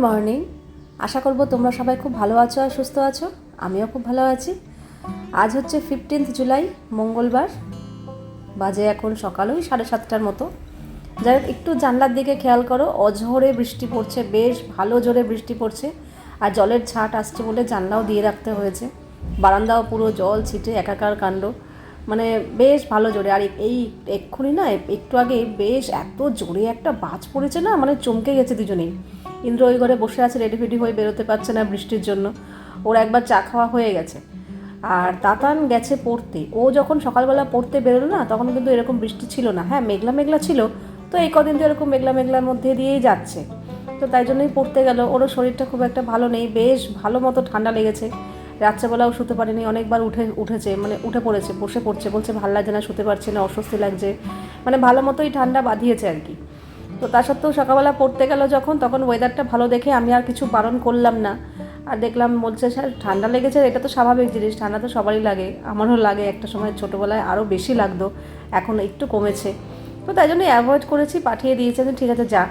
Morning. আশা করব তোমরা সবাই খুব ভালো আছো আর সুস্থ আছো। আমিও খুব ভালো আছি। আজ হচ্ছে ফিফটিন্থ জুলাই, মঙ্গলবার। বাজে এখন সকাল ওই সাড়ে সাতটার মতো। যাই হোক, একটু জানলার দিকে খেয়াল করো, অঝরে বৃষ্টি পড়ছে, বেশ ভালো জোরে বৃষ্টি পড়ছে। আর জলের ছাট আসছে বলে জানলাও দিয়ে রাখতে হয়েছে। বারান্দাও পুরো জল ছিটে একাকার কাণ্ড। মানে বেশ ভালো জোরে। আর এই এক্ষুনি না, একটু আগে বেশ এত জোরে একটা বাজ পড়েছে না মানে চমকে গেছে দুজনেই। ইন্দ্র ওই ঘরে বসে আছে রেডি ফেডি হয়ে বেরোতে পারছে না বৃষ্টির জন্য। ওর একবার চা খাওয়া হয়ে গেছে। আর তাতান গেছে পড়তে। ও যখন সকালবেলা পড়তে বেরোলো না, তখন কিন্তু এরকম বৃষ্টি ছিল না। হ্যাঁ মেঘলা মেঘলা ছিল, তো এই কদিন তো এরকম মেঘলা মেঘলার মধ্যে দিয়েই যাচ্ছে। তো তাই জন্যই পড়তে গেল। ওরও শরীরটা খুব একটা ভালো নেই। বেশ ভালো মতো ঠান্ডা লেগেছে। রাত্রেবেলাও শুতে পারেনি। অনেকবার উঠে, উঠেছে মানে উঠে পড়েছে, বসে পড়ছে। বলছে, ভালো লাগছে না, শুতে পারছে না, অস্বস্তি লাগছে। মানে ভালো মতোই ঠান্ডা বাঁধিয়েছে আর কি। তো তা সত্ত্বেও সকালবেলা পড়তে গেল যখন, তখন ওয়েদারটা ভালো দেখে আমি আর কিছু বারণ করলাম না। আর দেখলাম, বলছে, স্যার, ঠান্ডা লেগেছে, এটা তো স্বাভাবিক জিনিস, ঠান্ডা তো সবারই লাগে, আমারও লাগে, একটা সময় ছোটোবেলায় আরও বেশি লাগতো, এখন একটু কমেছে। তো তাই জন্য অ্যাভয়েড করেছি, পাঠিয়ে দিয়েছে ঠিক আছে, যা।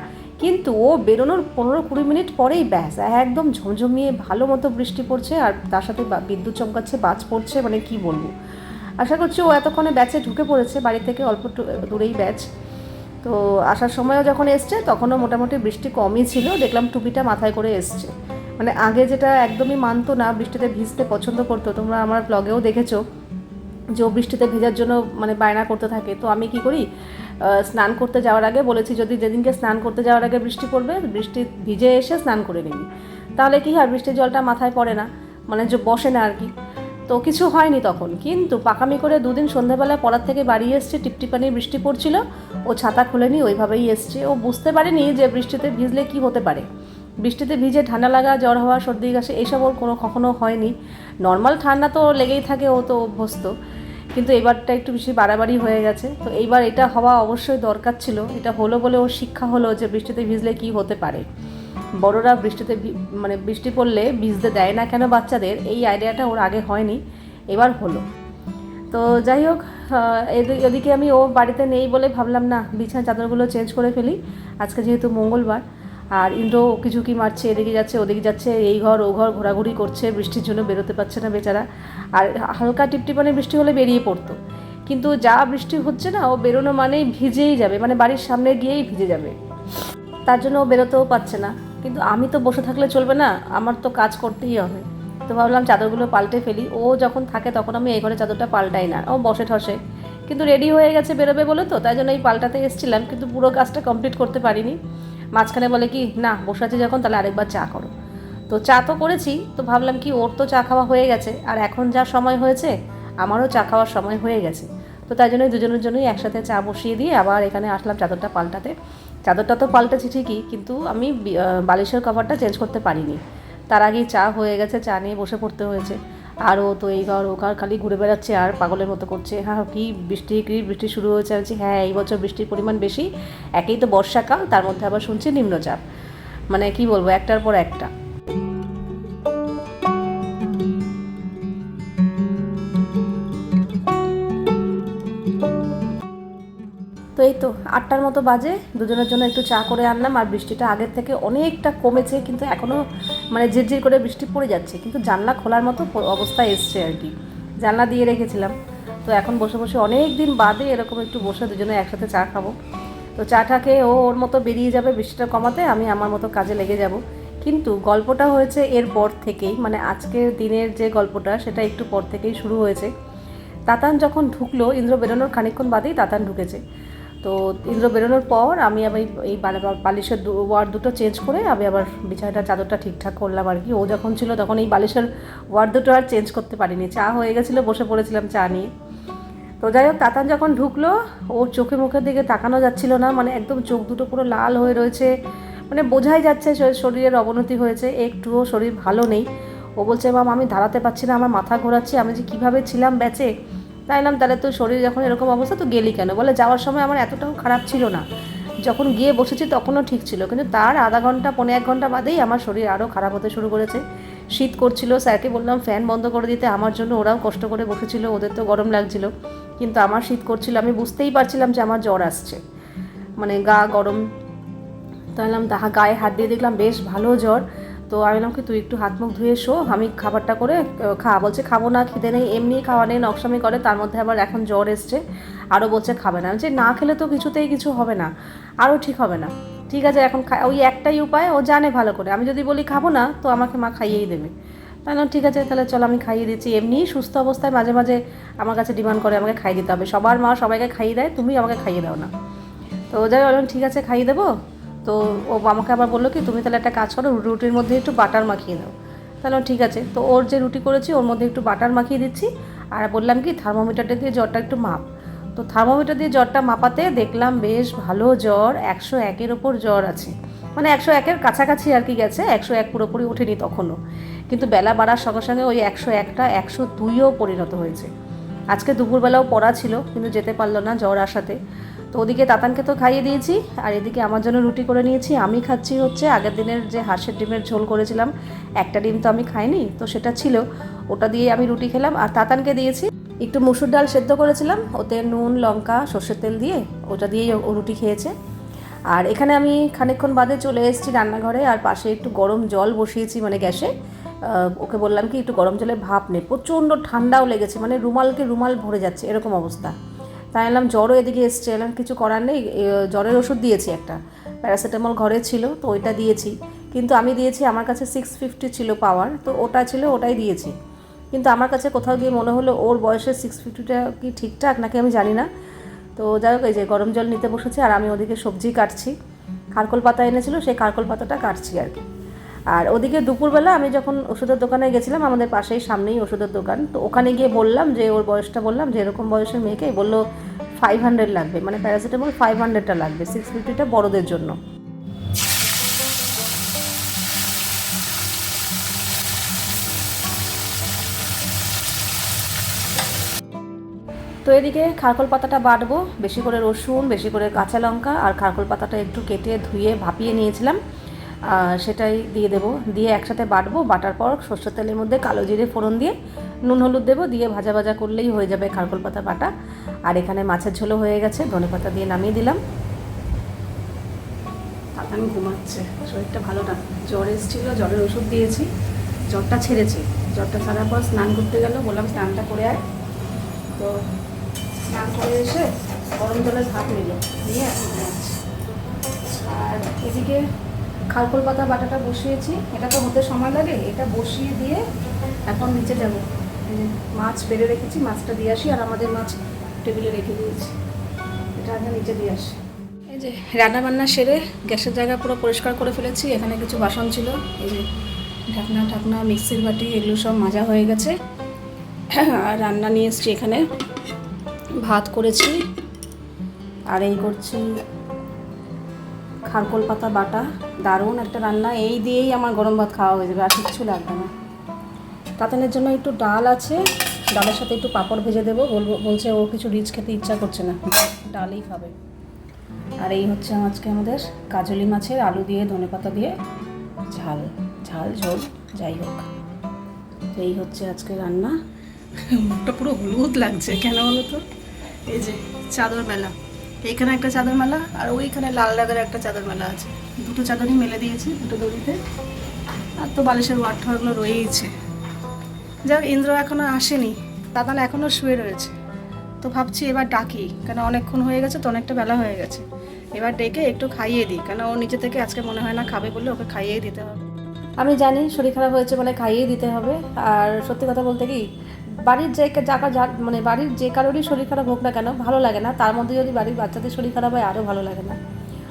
কিন্তু ও বেরোনোর পনেরো কুড়ি মিনিট পরেই ব্যাস, একদম ঝমঝমিয়ে ভালো মতো বৃষ্টি পড়ছে, আর তার সাথে বিদ্যুৎ চমকাচ্ছে, বাজ পড়ছে মানে কি বলব? আশা করছি ও এতক্ষণে ব্যাচে ঢুকে পড়েছে, বাড়ি থেকে অল্প দূরেই ব্যাচ তো আসার সময়ও যখন এসছে, তখনও মোটামুটি বৃষ্টি কমই ছিল। দেখলাম টুপিটা মাথায় করে এসছে। মানে আগে যেটা একদমই মানতো না, বৃষ্টিতে ভিজতে পছন্দ করতো। তোমরা আমার ব্লগেও দেখেছ যে বৃষ্টিতে ভেজার জন্য মানে বায়না করতে থাকে। তো আমি কি করি? স্নান করতে যাওয়ার আগে বলেছি, যদি যেদিনকে স্নান করতে যাওয়ার আগে বৃষ্টি পড়বে, বৃষ্টি ভিজে এসে স্নান করে নিবি। তাহলে কি হয়? বৃষ্টির জলটা মাথায় পড়ে না। মানে যে বসে না আর কি। তো কিছু হয়নি তখন। কিন্তু পাকামি করে দুদিন সন্ধ্যাবেলা পড়ার থেকে বাড়ি এসছে, টিপটিপানি বৃষ্টি পড়ছিল। ও ছাতা খুলেনি, ওইভাবেই এসছে। ও বুঝতে পারেনি যে বৃষ্টিতে ভিজলে কি হতে পারে। বৃষ্টিতে ভিজে ঠান্ডা লাগা, জ্বর হওয়া, সর্দি কাশি এইসব ওর কোনো কখনো হয়নি। নর্মাল ঠান্ডা তো লেগেই থাকে, ও তো অভ্যস্ত। কিন্তু এবারটা একটু বেশি বাড়াবাড়ি হয়ে গেছে। তো এইবার এটা হওয়া অবশ্যই দরকার ছিল। এটা হলো বলে ওর শিক্ষা হলো যে বৃষ্টিতে ভিজলে কি হতে পারে। বড়রা বৃষ্টিতে মানে বৃষ্টি পড়লে ভিজতে দেয় না কেন বাচ্চাদের? এই আইডিয়াটা ওর আগে হয়নি, এবার হলো। তো যাই হোক এদি- এদিকে আমি ও বাড়িতে নেই বলে ভাবলাম, না, বিছানা চাদরগুলো চেঞ্জ করে ফেলি। আজকে যেহেতু মঙ্গলবার, আর ইন্দ্র কিছু কি মারছে, এদিকে যাচ্ছে, ওদিকে যাচ্ছে, এই ঘর, ও ঘর ঘোরাঘুরি করছে, বৃষ্টির জন্য বেরোতে পারছে না বেচারা। আর হালকা টিপটিপানি বৃষ্টি হলে বেরিয়ে পড়তো। কিন্তু যা বৃষ্টি হচ্ছে না, ও বেরোনো মানেই ভিজেই যাবে মানে বাড়ির সামনে গিয়েই ভিজে যাবে। তার জন্য ও বেরোতেও পারছে না। কিন্তু আমি তো বসে থাকলে চলবে না, আমার তো কাজ করতেই হবে। তো ভাবলাম চাদরগুলো পাল্টে ফেলি, ও যখন থাকে তখন আমি এই ঘরে চাদরটা পাল্টাই না, ও বসে ঠসে। কিন্তু রেডি হয়ে গেছে বেরোবে বলে তো, তাই জন্য এই পাল্টাতে এসেছিলাম, কিন্তু পুরো কাজটা কমপ্লিট করতে পারিনি। মাঝখানে বলে কি, না, বসে আছে যখন, তাহলে আরেকবার চা করো। তো চা তো করেছি, তো ভাবলাম কি, ওর তো চা খাওয়া হয়ে গেছে, আর এখন যা সময় হয়েছে, আমারও চা খাওয়ার সময় হয়ে গেছে। তো তাই জন্য দুজনের জন্যই একসাথে চা বসিয়ে দিয়ে আবার এখানে আসলাম চাদরটা পাল্টাতে। চাদরটা তো পাল্টেছি ঠিকই, কিন্তু আমি বালিশের কভারটা চেঞ্জ করতে পারিনি। তার আগেই চা হয়ে গেছে, চা নিয়ে বসে পড়তে হয়েছে। আর ও তো এই ঘর, ও ঘর খালি ঘুরে বেড়াচ্ছে আর পাগলের মতো করছে। হ্যাঁ কি বৃষ্টি কি বৃষ্টি শুরু হয়েছে আমি হ্যাঁ এই বছর বৃষ্টির পরিমাণ বেশি। একেই তো বর্ষাকাল, তার মধ্যে আবার শুনছি নিম্নচাপ। মানে কি বলব, একটার পর একটা। তো আটটার মতো বাজে, দুজনের জন্য একটু চা করে আনলাম আর বৃষ্টিটা আগের থেকে অনেকটা কমেছে, কিন্তু এখনও মানে ঝিরঝির করে বৃষ্টি পড়ে যাচ্ছে। কিন্তু জানলা খোলার মতো অবস্থা এসছে আর কি। জানলা দিয়ে রেখেছিলাম। তো এখন বসে বসে অনেক দিন বাদে এরকম একটু বসে দুজনে একসাথে চা খাব। তো চাটা খেয়ে ও ওর মতো বেরিয়ে যাবে বৃষ্টিটা কমাতে, আমি আমার মতো কাজে লেগে যাব। কিন্তু গল্পটা হয়েছে এর পর থেকেই মানে আজকের দিনের যে গল্পটা সেটা একটু পর থেকেই শুরু হয়েছে। তাতান যখন ঢুকলো, ইন্দ্র বেরোনোর খানিকক্ষণ বাদেই তাতান ঢুকেছে। তো ইন্দ্র বেরোনোর পর আমি আবার এই- এই বালি- বালিশের ওয়ার্ড দুটো চেঞ্জ করে আমি আবার বিছানাটা চাদরটা ঠিকঠাক করলাম আর কি। ও যখন ছিল তখন এই বালিশের ওয়ার্ড দুটো আর চেঞ্জ করতে পারিনি। চা হয়ে গেছিল, বসে পড়েছিলাম চা নিয়ে। তো যাই হোক, তাতান যখন ঢুকলো ওর চোখে মুখের দিকে তাকানো যাচ্ছিল না মানে একদম চোখ দুটো পুরো লাল হয়ে রয়েছে। মানে বোঝাই যাচ্ছে শরীরের অবনতি হয়েছে, একটুও শরীর ভালো নেই। ও বলছে মাম আমি দাঁড়াতে পারছি না, আমার মাথা ঘোরাচ্ছে, আমি যে কীভাবে ছিলাম ব্যাচে তাইলাম, তাহলে তো শরীর যখন এরকম অবস্থা, তো গেলি কেন? বলে, যাওয়ার সময় আমার এতটাও খারাপ ছিল না। যখন গিয়ে বসেছি, তখনও ঠিক ছিল। কিন্তু তার আধা ঘণ্টা, পৌনে এক ঘণ্টা বাদেই আমার শরীর আরও খারাপ হতে শুরু করেছে। শীত করছিল, স্যারকে বললাম, ফ্যান বন্ধ করে দিতে। আমার জন্য ওরাও কষ্ট করে বসেছিল, ওদের তো গরম লাগছিল। কিন্তু আমার শীত করছিল, আমি বুঝতেই পারছিলাম যে আমার জ্বর আসছে। মানে গা গরম। তো এলাম তাহা গায়ে হাত দিয়ে দেখলাম, বেশ ভালো জ্বর। তো আমি বললাম কি তুই একটু হাত মুখ ধুয়ে শো আমি খাবারটা করে খা বলছে খাব না খিদে নেই এমনি খাওয়া নেই নকশামি করে তার মধ্যে আবার এখন জ্বর এসছে আরও বলছে খাবে না। বলছি, না খেলে তো কিছুতেই কিছু হবে না আরও ঠিক হবে না। ঠিক আছে এখন খা- ওই একটাই উপায় ও জানে ভালো করে। আমি যদি বলি খাব না তো আমাকে মা খাইয়েই দেবে। তাহলে ঠিক আছে তাহলে চলো আমি খাইয়ে দিচ্ছি। এমনিই সুস্থ অবস্থায় মাঝে মাঝে আমার কাছে ডিমান্ড করে আমাকে খাইয়ে দিতে হবে। সবার মা সবাইকে খাইয়ে দেয় তুমি আমাকে খাইয়ে দাও না। তো ও যাই বললাম ঠিক আছে খাইয়ে দেবো? তো ও আমাকে আবার বলল কি, তুমি তাহলে একটা কাজ করো রুটির মধ্যে একটু বাটার মাখিয়ে দাও তাহলে ঠিক আছে, তো ওর যে রুটি করেছি, ওর মধ্যে একটু বাটার মাখিয়ে দিচ্ছি। আর বললাম কি, থার্মোমিটারটা দিয়ে জ্বরটা একটু মাপ। তো থার্মোমিটার দিয়ে জ্বরটা মাপাতে দেখলাম বেশ ভালো জ্বর, একশো একের ওপর জ্বর আছে। মানে একশো একের কাছাকাছি আর কি গেছে, একশো এক পুরোপুরি ওঠেনি তখনও। কিন্তু বেলা বাড়ার সঙ্গে সঙ্গে ওই একশো একটা, একশো দুইও পরিণত হয়েছে। আজকে দুপুরবেলাও পড়া ছিল, কিন্তু যেতে পারল না জ্বর আসাতে। তো ওদিকে তাতানকে তো খাইয়ে দিয়েছি, আর এদিকে আমার জন্য রুটি করে নিয়েছি। আমি খাচ্ছি হচ্ছে আগের দিনের যে হাঁসের ডিমের ঝোল করেছিলাম, একটা ডিম তো আমি খাইনি, তো সেটা ছিল। ওটা দিয়ে আমি রুটি খেলাম, আর তাতানকে দিয়েছি। একটু মুসুর ডাল সেদ্ধ করেছিলাম, ওতে নুন, লঙ্কা, সর্ষের তেল দিয়ে ওটা দিয়েই ও রুটি খেয়েছে। আর এখানে আমি খানিকক্ষণ বাদে চলে এসেছি রান্নাঘরে, আর পাশে একটু গরম জল বসিয়েছি মানে গ্যাসে। ওকে বললাম কি, একটু গরম জলে ভাপ নে, প্রচণ্ড ঠান্ডাও লেগেছে মানে রুমালকে রুমাল ভরে যাচ্ছে, এরকম অবস্থা। তাই এলাম জ্বরও এদিকে এসছে এলাম কিছু করার নেই জ্বরের ওষুধ দিয়েছি একটা। প্যারাসিটামল ঘরে ছিল, তো ওইটা দিয়েছি। কিন্তু আমি দিয়েছি, আমার কাছে সিক্স ফিফটি ছিল পাওয়ার, তো ওটা ছিল, ওটাই দিয়েছি। কিন্তু আমার কাছে কোথাও গিয়ে মনে হলো, ওর বয়সের সিক্স ফিফটিটা কি ঠিকঠাক, নাকি আমি জানি না। তো যাই হোক, এই যে গরম জল নিতে বসেছে, আর আমি ওদিকে সবজি কাটছি। কারকল পাতা এনেছিল, সেই কারকল পাতাটা কাটছি আর কি। আর ওদিকে দুপুরবেলা আমি যখন ওষুধের দোকানে গেছিলাম, আমাদের পাশেই সামনেই ওষুধের দোকান। তো ওখানে গিয়ে বললাম যে, ওর বয়সটা বললাম যে, এরকম বয়সের মেয়েকে বলল ফাইভ হান্ড্রেড লাগবে। মানে প্যারাসিটামল ফাইভ হান্ড্রেডটা লাগবে সিক্স ফিফটিটা বড়দের জন্য। তো এদিকে খারকল পাতাটা বাটবো, বেশি করে রসুন, বেশি করে কাঁচা লঙ্কা, আর খারকল পাতাটা একটু কেটে ধুয়ে ভাপিয়ে নিয়েছিলাম। সেটাই দিয়ে দেবো। দিয়ে একসাথে বাটবো, বাটার পর সর্ষের তেলের মধ্যে কালো জিরে ফোড়ন দিয়ে নুন হলুদ দেবো, দিয়ে ভাজা ভাজা করলেই হয়ে যাবে খারকল পাতা বাটা। আর এখানে মাছের ঝোলও হয়ে গেছে, ধনে পাতা দিয়ে নামিয়ে দিলাম। আমি ঘুমাচ্ছে, শরীরটা ভালো না। জ্বর এসেছিল, জ্বরের ওষুধ দিয়েছি, জ্বরটা ছেড়েছি। জ্বরটা ছাড়ার পর স্নান করতে গেল, বললাম স্নানটা করে আয়। তো স্নান করে এসে গরম জলের ভাত নিল, নিয়ে আর এদিকে খালকল পাতা বাটাটা বসিয়েছি, এটা তো হতে সময় লাগে, এটা বসিয়ে দিয়ে এখন নিচে যাব। মাছ বেড়ে রেখেছি, মাছটা দিয়ে আসি, আর আমাদের মাছ টেবিলে রেখে দিয়েছি। এটা আগে নিচে দিয়ে আসি। এই যে রান্না বান্না সেরে গ্যাসের জায়গা পুরো পরিষ্কার করে ফেলেছি, এখানে কিছু বাসন ছিল, এই যে ঢাকনা ঢাকনা মিক্সির বাটি, এগুলো সব মাজা হয়ে গেছে। আর রান্না নিয়ে এসছি এখানে। ভাত করেছি, আর এই করছি খারকোল পাতা বাটা, দারুণ একটা রান্না। এই দিয়েই আমার গরম ভাত খাওয়া হয়ে যাবে, আর কিচ্ছু লাগবে না। তাতানের জন্য একটু ডাল আছে, ডালের সাথে একটু পাঁপড় ভেজে দেবো। বলব, বলছে ও কিছু রিচ খেতে ইচ্ছা করছে না। ডালই খাবে। আর এই হচ্ছে আজকে আমাদের কাজলি মাছের আলু দিয়ে ধনেপাতা দিয়ে ঝাল ঝাল, ঝোল, যাই হোক। এই হচ্ছে আজকে রান্না। মুখটা পুরো হলুদ লাগছে, কেন বলো তো? এই যে, চাদর মেলা। এইখানে একটা চাদর মেলা, আর ওইখানে লাল রঙের একটা চাদর মেলা আছে। দুটো চাদরই মেলে দিয়েছি, দুটো দড়িতে। আর তো বালিশের ওয়ার ঠারগুলো রয়েইছে। যাক ইন্দ্র এখনও আসেনি, দাদান এখনও শুয়ে রয়েছে। তো ভাবছি এবার ডাকি, কেন অনেকক্ষণ হয়ে গেছে তো অনেকটা বেলা হয়ে গেছে। এবার ডেকে একটু খাইয়ে দিই, কেন ও নিজে থেকে আজকে মনে হয় না খাবে বলে ওকে খাইয়েই দিতে হবে। আমি জানি শরীর খারাপ হয়েছে বলে খাইয়েই দিতে হবে, আর সত্যি কথা বলতে কি বাড়ির যে যাকা মানে বাড়ির যে কারোরই শরীর খারাপ হোক না কেন, ভালো লাগে না। তার মধ্যে যদি বাড়ির বাচ্চাদের শরীর খারাপ হয়, আরও ভালো লাগে না।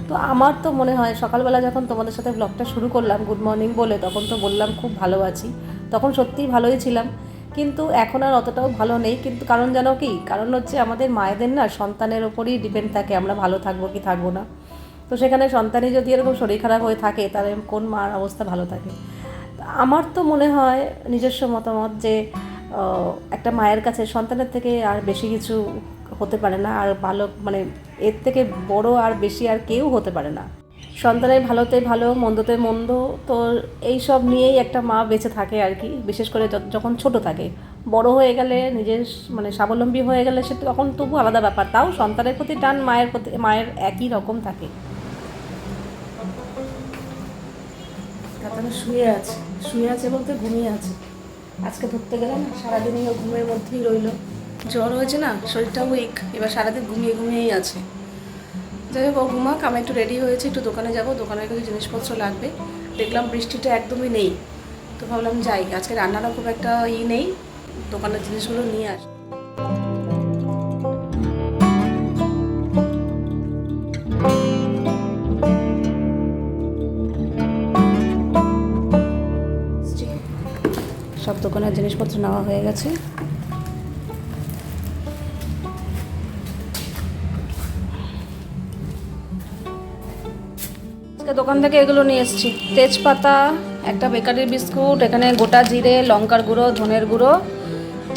তো আমার তো মনে হয়, সকালবেলা যখন তোমাদের সাথে ব্লগটা শুরু করলাম গুড মর্নিং বলে, তখন তো বললাম খুব ভালো আছি। তখন সত্যিই ভালোই ছিলাম। কিন্তু এখন আর অতটাও ভালো নেই। কিন্তু কারণ জানো কি? কারণ হচ্ছে আমাদের মায়েদের না সন্তানের ওপরই ডিপেন্ড থাকে, আমরা ভালো থাকব কি থাকব না। তো সেখানে সন্তানই যদি এরকম শরীর খারাপ হয়ে থাকে, তাহলে কোন মার অবস্থা ভালো থাকে? আমার তো মনে হয় নিজস্ব মতামত যে একটা মায়ের কাছে, সন্তানের থেকে আর বেশি কিছু হতে পারে না, আর ভালো মানে এর থেকে বড় আর বেশি আর কেউ হতে পারে না। সন্তানের ভালোতে ভালো, মন্দতে মন্দ, তো এই সব নিয়েই একটা মা বেঁচে থাকে আর কি, বিশেষ করে যখন ছোট থাকে। বড় হয়ে গেলে নিজের মানে স্বাবলম্বী হয়ে গেলে সে তখন তবু আলাদা ব্যাপার, তাও সন্তানের প্রতি টান মায়ের প্রতি, মায়ের একই রকম থাকে। শুয়ে আছে শুয়ে আছে বলতে ঘুমিয়ে আছে। আজকে ধরতে গেলাম সারাদিন সারাদিনই ঘুমের মধ্যেই রইল। জ্বর হয়েছে না শরীরটা উইক এবার সারাদিন ঘুমিয়ে ঘুমিয়েই আছে। যাই হোক, ও ঘুমাক, আমি একটু রেডি হয়েছি, একটু দোকানে যাব দোকানের কিছু জিনিসপত্র লাগবে। দেখলাম বৃষ্টিটা একদমই নেই, তো ভাবলাম যাই, আজকে রান্নারও খুব একটা ই নেই, দোকানের জিনিসগুলো নিয়ে আস। দোকানের জিনিসপত্র নেওয়া হয়ে গেছে। দোকান থেকে এগুলো নিয়ে এসেছি। তেজপাতা, একটা বেকারির বিস্কুট, এখানে গোটা জিরে, লঙ্কার গুঁড়ো, ধনের গুঁড়ো,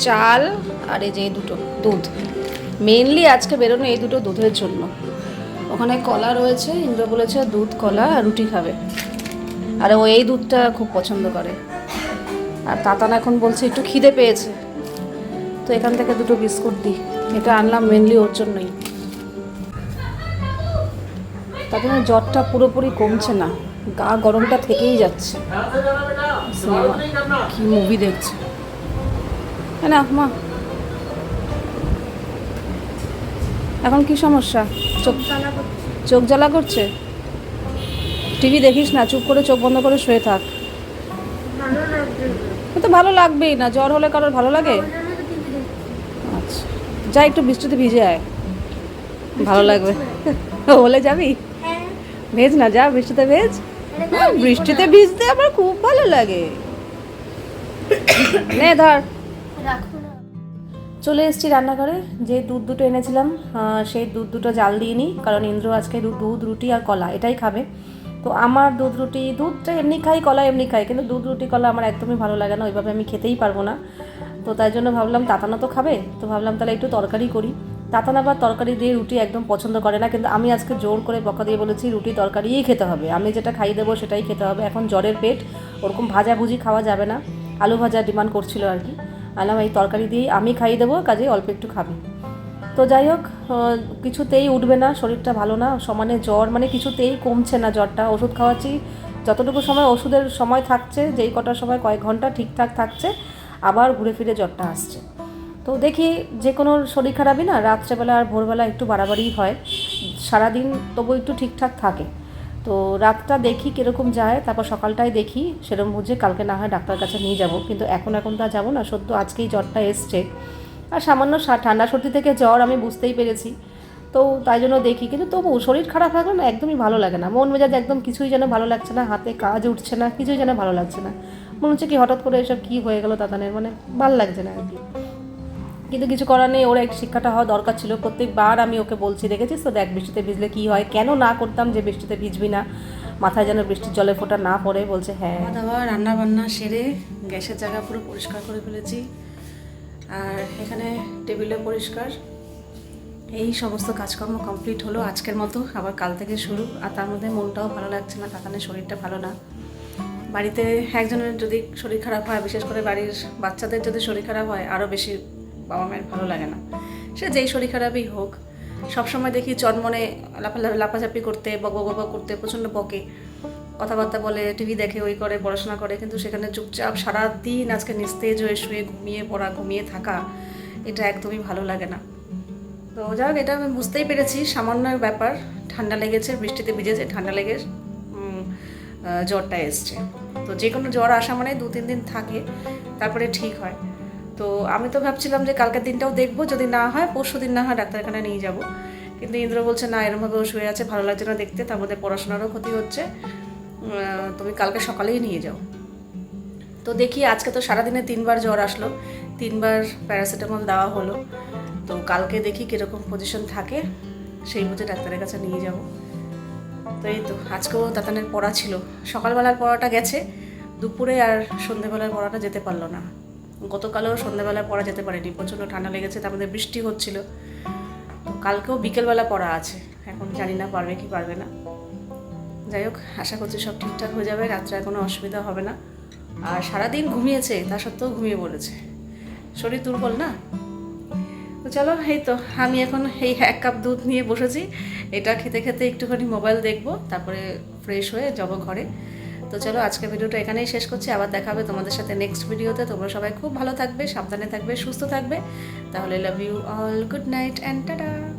চাল, আর এই যে এই দুটো দুধ। মেনলি আজকে বেরোনো এই দুটো দুধের জন্য। ওখানে কলা রয়েছে, ইন্দ্র বলেছে দুধ, কলা আর রুটি খাবে। আর ও এই দুধটা খুব পছন্দ করে। আর তাতান এখন বলছে একটু খিদে পেয়েছে। তো এখান থেকে দুটো বিস্কুট দিই। এটা আনলাম মেনলি ওর জন্যই। তাতে জ্বরটা পুরোপুরি কমছে না। গা গরমটা থেকেই যাচ্ছে। কি মুভি দেখছে। হ্যাঁ না, মা। এখন কি সমস্যা? চোখ চোখ জ্বালা করছে? টিভি দেখিস না, চুপ করে চোখ বন্ধ করে শুয়ে থাক। তো ভালো লাগবেই না, জ্বর হলে কারোর ভালো লাগে? আচ্ছা যা একটু বৃষ্টিতে ভিজে আয়। ভালো লাগবে। হলে যাবি? ভেজ না, যা বৃষ্টিতে ভেজ। বৃষ্টিতে ভিজতে আমার খুব ভালো লাগে। নে, ধর। চলে এসেছি রান্নাঘরে, যে দুধ দুটো এনেছিলাম সেই দুধ দুটো জাল দিয়ে নিই কারণ ইন্দ্র আজকে দুধ, রুটি আর কলা, এটাই খাবে। তো আমার দুধ রুটি, দুধটা এমনি খাই, কলা এমনি খাই, কিন্তু দুধ রুটি, কলা আমার একদমই ভালো লাগে না, ওইভাবে আমি খেতেই পারব না। তো তাই জন্য ভাবলাম তাতানা তো খাবে, তো ভাবলাম তাহলে একটু তরকারি করি। তাতানা আবার তরকারি দিয়ে রুটি একদম পছন্দ করে না, কিন্তু আমি আজকে জোর করে বকা দিয়ে বলেছি রুটি তরকারিই খেতে হবে। আমি যেটা খাই দেবো সেটাই খেতে হবে। এখন জ্বরের পেট, ওরকম ভাজাভুজি খাওয়া যাবে না। আলু ভাজা ডিমান্ড করছিল আর কি। আলাম এই তরকারি দিয়েই আমি খাইয়ে দেবো কাজে অল্প একটু খাবি। তো যাই হোক কিছুতেই উঠবে না, শরীরটা ভালো না, সমানে জ্বর মানে কিছুতেই কমছে না জ্বরটা। ওষুধ খাওয়াচ্ছি, যতটুকু সময় ওষুধের সময় থাকছে, যেই কটার সময় কয়েক ঘণ্টা ঠিকঠাক থাকছে, আবার ঘুরে ফিরে জ্বরটা আসছে। তো দেখি, যে কোনো শরীর খারাপই না, রাত্রেবেলা আর ভোরবেলা একটু বাড়াবাড়ি হয়। সারাদিন তবু একটু ঠিকঠাক থাকে। তো রাতটা দেখি কীরকম যায়, তারপর সকালটায় দেখি সেরকম বুঝে কালকে না হয় ডাক্তার কাছে নিয়ে যাব। কিন্তু এখন এখন তো যাব না, সদ্য আজকেই জ্বরটা এসছে। আর সামান্য ঠান্ডা সর্দি থেকে জ্বর আমি বুঝতেই পেরেছি। তো তাই জন্য দেখি, কিন্তু তবু শরীর খারাপ থাকলে না একদমই ভালো লাগে না। মন মেজাজ একদম কিছুই যেন ভালো লাগছে না, হাতে কাজ উঠছে না, কিছুই যেন ভালো লাগছে না। মনে হচ্ছে কি হঠাৎ করে এসব কী হয়ে গেল তাদের মানে ভালো লাগছে না আর কি। কিন্তু কিছু করার নেই, ওর এক শিক্ষাটা হওয়া দরকার ছিল। প্রত্যেকবার আমি ওকে বলছি, দেখেছিস তো দেখ, বৃষ্টিতে ভিজলে কী হয়? কেন না করতাম যে বৃষ্টিতে ভিজবি না? মাথায় যেন বৃষ্টির জলে ফোঁটা না পড়ে। বলছে হ্যাঁ। দাওয়া রান্না বান্না সেরে গ্যাসের জায়গা পুরো পরিষ্কার করে ফেলেছি। আর এখানে টেবিলে পরিষ্কার। এই সমস্ত কাজকর্ম কমপ্লিট হলো আজকের মতো, আবার কাল থেকে শুরু। আর তার মধ্যে মনটাও ভালো লাগছে না কাকানের শরীরটা ভালো না। বাড়িতে একজনের যদি শরীর খারাপ হয়, বিশেষ করে বাড়ির বাচ্চাদের যদি শরীর খারাপ হয়, আরও বেশি বাবা মায়ের ভালো লাগে না। সে যেই শরীর খারাপই হোক, সবসময় দেখি চনমনে লাফা লাফাঝাপি করতে বক বক করতে, প্রচণ্ড বকে। কথাবার্তা বলে টিভি দেখে, ওই করে, পড়াশোনা করে, কিন্তু সেখানে চুপচাপ সারাদিন আজকে নিস্তেজ হয়ে শুয়ে ঘুমিয়ে পড়া, ঘুমিয়ে থাকা, এটা একদমই ভালো লাগে না। তো যাই হোক, এটা আমি বুঝতেই পেরেছি, সামান্য ব্যাপার, ঠান্ডা লেগেছে, বৃষ্টিতে ভিজেছে, ঠান্ডা লেগে জ্বরটা এসছে। তো যে কোনো জ্বর আসা মানে দু তিন দিন থাকে, তারপরে ঠিক হয়। তো আমি তো ভাবছিলাম যে কালকের দিনটাও দেখব, যদি না হয়, পরশু দিন না হয় ডাক্তারখানে নিয়ে যাব। কিন্তু ইন্দ্র বলছে, না এরমভাবে শুয়ে আছে, ভালো লাগছে না দেখতে, তার মধ্যে পড়াশোনারও ক্ষতি হচ্ছে। তুমি কালকে সকালেই নিয়ে যাও। তো দেখি আজকে তো সারাদিনে তিনবার জ্বর আসলো, তিনবার প্যারাসিটামল দেওয়া হলো। তো কালকে দেখি কীরকম পজিশন থাকে, সেই বুঝে ডাক্তারের কাছে নিয়ে যাব। তো এই তো, আজকেও তাতানের পড়া ছিল। সকালবেলার পড়াটা গেছে, দুপুরে আর সন্ধেবেলার পড়াটা যেতে পারল না। গতকালও সন্ধেবেলায় পড়া যেতে পারেনি, প্রচণ্ড ঠান্ডা লেগেছে, তার মধ্যে বৃষ্টি হচ্ছিল। তো কালকেও বিকেলবেলা পড়া আছে, এখন জানি না পারবে কি পারবে না। যাই হোক, আশা করছি সব ঠিকঠাক হয়ে যাবে, রাত্রে কোনো অসুবিধা হবে না। আর সারাদিন ঘুমিয়েছে, তা সত্ত্বেও ঘুমিয়ে পড়েছে। শরীর দুর্বল না? তো চলো, এই তো, আমি এখন এই এক কাপ দুধ নিয়ে বসেছি। এটা খেতে খেতে একটুখানি মোবাইল দেখব, তারপরে ফ্রেশ হয়ে যাব ঘরে। তো চলো, আজকের ভিডিওটা এখানেই শেষ করছি। আবার দেখা হবে তোমাদের সাথে নেক্সট ভিডিওতে। তোমরা সবাই খুব ভালো থাকবে, সাবধানে থাকবে, সুস্থ থাকবে। তাহলে love you all good night and tata